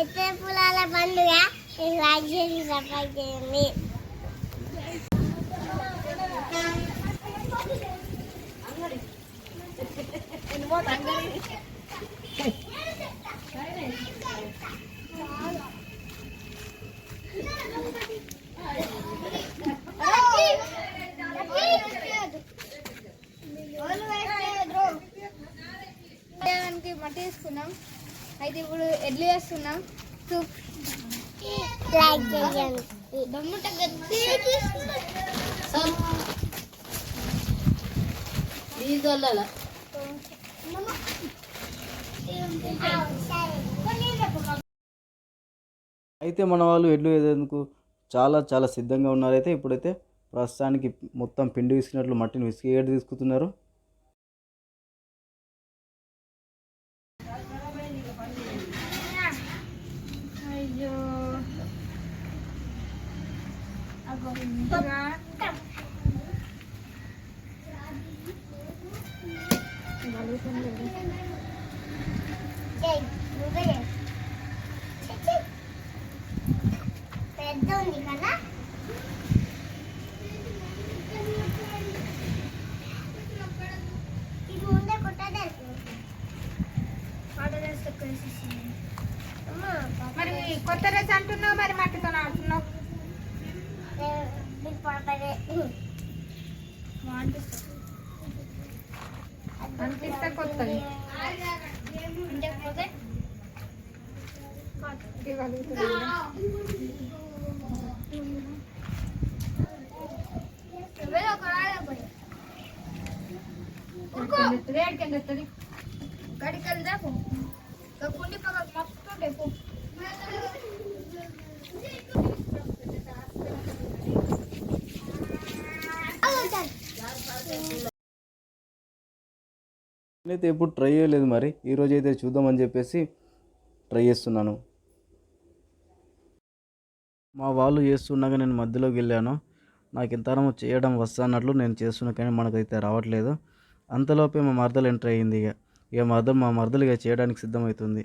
ఎత్తే పొలాల పండుగ రాజ్యాన్ని సఫాయి చేయండి. దానికి మట్టి తీసుకున్నాం అయితే ఇప్పుడు ఎడ్లు లైక్ చేయండి. గట్టి అయితే మన వాళ్ళు ఎడ్లు వేసేందుకు చాలా చాలా సిద్ధంగా ఉన్నారైతే ఇప్పుడైతే ప్రస్తుతానికి మొత్తం పిండి విసికినట్లు మట్టిని విసికి ఏడు తీసుకుతున్నారు. Medyo... Agawin nila. Tingalutan nila. కొత్త డ్రెస్ అంటున్నావు మరి మట్టితో ఆడుతున్నావు? అనిపిస్తే కొత్తది. గడికి వెళ్దా కుండి పక్క మస్తు పో. నేనైతే ఎప్పుడు ట్రై చేయలేదు మరి. ఈరోజు అయితే చూద్దామని చెప్పేసి ట్రై చేస్తున్నాను. మా వాళ్ళు చేస్తుండగా నేను మధ్యలోకి వెళ్ళాను. నాకు ఇంతరం చేయడం వస్తున్నట్లు నేను చేస్తున్నా కానీ మనకైతే రావట్లేదు. అంతలోపే మా మరదలు ఎంటర్ అయ్యింది ఇక. ఇక మరదలు మా మరదలు ఇక చేయడానికి సిద్ధమవుతుంది.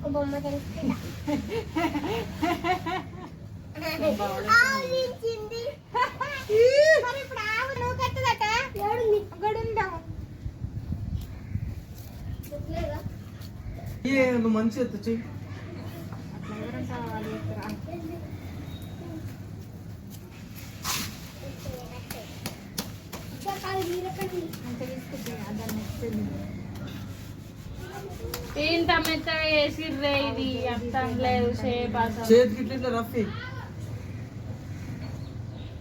నాకు బొమ్మ తెలుస్తుందా ఆలోచించింది మరి ఇప్పుడు ఆవు నువ్వు కట్టదట గడుందాం నువ్వు మంచి ఎత్తు చెయ్యి ఇంత మెత్తగా వేసిర్రే ఇది అర్థం లేదు షేప్ అసలు. చేతికి ఇట్లా ఇట్లా రఫీ.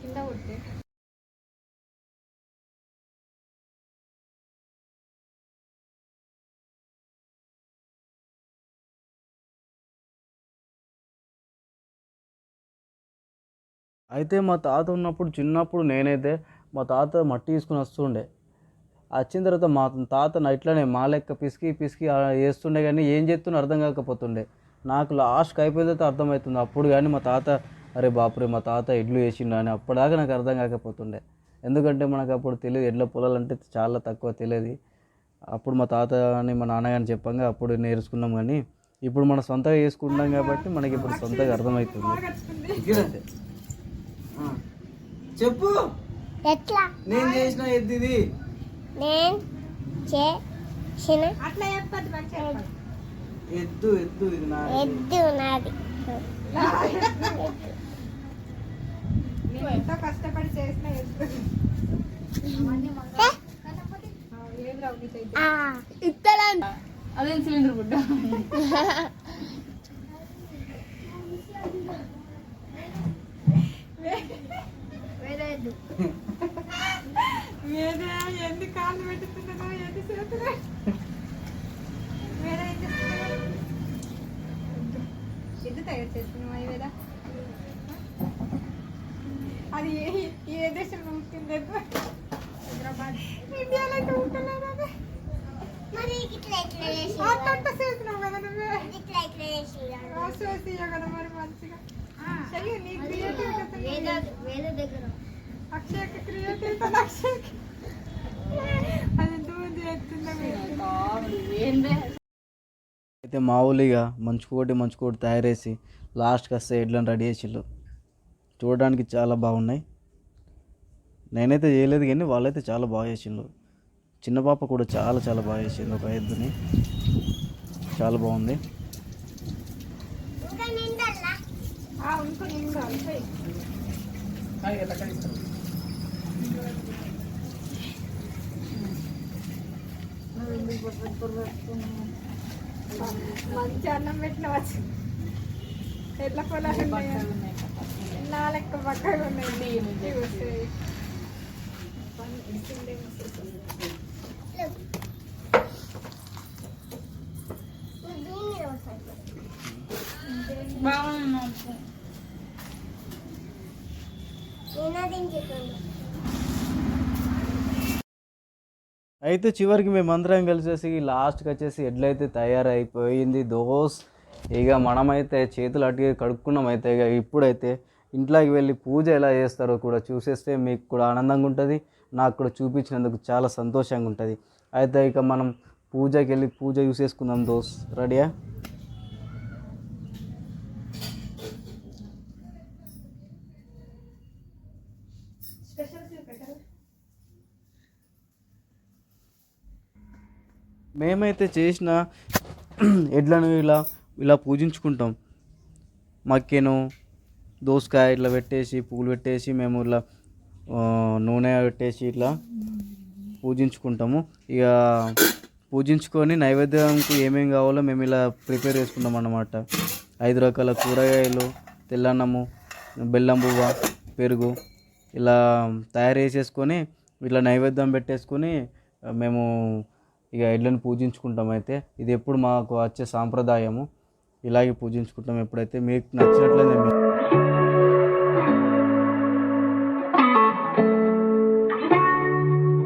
కింద కొట్టే. అయితే మా తాత ఉన్నప్పుడు చిన్నప్పుడు నేనైతే మా తాత మట్టి తీసుకుని వస్తుండే. వచ్చిన తర్వాత మా తాత ఇట్లానే మా లెక్క పిసికి పిసికి వేస్తుండే కానీ ఏం చేస్తున్నా అర్థం కాకపోతుండే. నాకు లాస్ట్కి అయిపోయిన తర్వాత అర్థమవుతుంది. అప్పుడు కానీ మా తాత అరే బాపురే మా తాత ఎడ్లు వేసిండు అని అప్పటిదాకా నాకు అర్థం కాకపోతుండే. ఎందుకంటే మనకు అప్పుడు తెలియదు ఎడ్ల పొలాలు అంటే చాలా తక్కువ తెలియదు. అప్పుడు మా తాత అని మా నాన్నగారిని చెప్పంగా అప్పుడు నేర్చుకున్నాం కానీ ఇప్పుడు మనం సొంతగా చేసుకుంటాం కాబట్టి మనకి ఇప్పుడు సొంతగా అర్థమవుతుంది. చెప్పు. ఎట్లా? నేను చేసిన ఎద్దు ఇది నేను చేసిన. ఎద్దు ఎద్దు ఎద్దు నాది. ఎంతో కష్టపడి చేసిన అదే సిలిండర్ గుడ్డ. వేరే. వేరే కాళ్ళు పెట్టుతున్నారో ఎన్ని చేతులు? వేరే చేస్తున్నారు? తయారు చేస్తున్నాం అయ్యేదా అది ఏ ఏ దేశంలో ఉంటుంది హైదరాబాద్. ఇండియాలో అయితే ఉంటలేదు అది మరి ఇట్లా ఇట్లా చేసి అట్ట చేసినావు కదా నువ్వే. ఇట్లా ఇట్లా చేసి చేసి కదా మరి మంచిగా. చెయ్యి నీ క్రియేటివిటీ వేద దగ్గర. అక్షయకి క్రియేటివిటీ అక్షయకి. అది ఎంతమంది చేస్తుందో ఏందే అయితే మామూలుగా మంచుకోటి మంచుకోటి తయారేసి లాస్ట్కి వస్తే ఎడ్లను రెడీ చేసిళ్ళు. చూడడానికి చాలా బాగున్నాయి. నేనైతే చేయలేదు కానీ వాళ్ళైతే చాలా బాగా చేసిండ్రు చిన్న పాప కూడా చాలా చాలా బాగా చేసింది. ఒక ఎద్దుని. చాలా బాగుంది. ఇంకా మంచి అన్నం పెట్టిన వచ్చి ఎట్ల పొలాలు ఉన్నాయి నా లెక్క పక్కగా ఉన్నాయి ఇవి వస్తాయి. దీని అయితే చివరికి మేమందరం కలిసేసి లాస్ట్కి వచ్చేసి ఎడ్లయితే తయారైపోయింది. దోస్ ఇక మనమైతే చేతులు అటుగా కడుక్కున్నాం అయితే ఇక ఇప్పుడైతే ఇంట్లోకి వెళ్ళి పూజ ఎలా చేస్తారో కూడా చూసేస్తే మీకు కూడా ఆనందంగా ఉంటుంది. నాకు కూడా చూపించినందుకు చాలా సంతోషంగా ఉంటుంది. అయితే ఇక మనం పూజకి వెళ్ళి పూజ చూసేసుకుందాం దోస్. రెడీయా మేమైతే చేసిన ఎడ్లను ఇలా ఇలా పూజించుకుంటాం. మక్కెను దోసకాయ ఇట్లా పెట్టేసి పువ్వులు పెట్టేసి మేము ఇలా నూనె పెట్టేసి ఇట్లా పూజించుకుంటాము. ఇక పూజించుకొని నైవేద్యంకు ఏమేమి కావాలో మేము ఇలా ప్రిపేర్ చేసుకుంటాం అన్నమాట. ఐదు రకాల కూరగాయలు తెల్లన్నము బెల్లం పువ్వ పెరుగు ఇలా తయారు చేసేసుకొని ఇట్లా నైవేద్యం పెట్టేసుకొని మేము ఇక ఎడ్లను పూజించుకుంటాం అయితే ఇది ఎప్పుడు మాకు వచ్చే సాంప్రదాయము. ఇలాగే పూజించుకుంటాం ఎప్పుడైతే. మీకు నచ్చినట్లయితే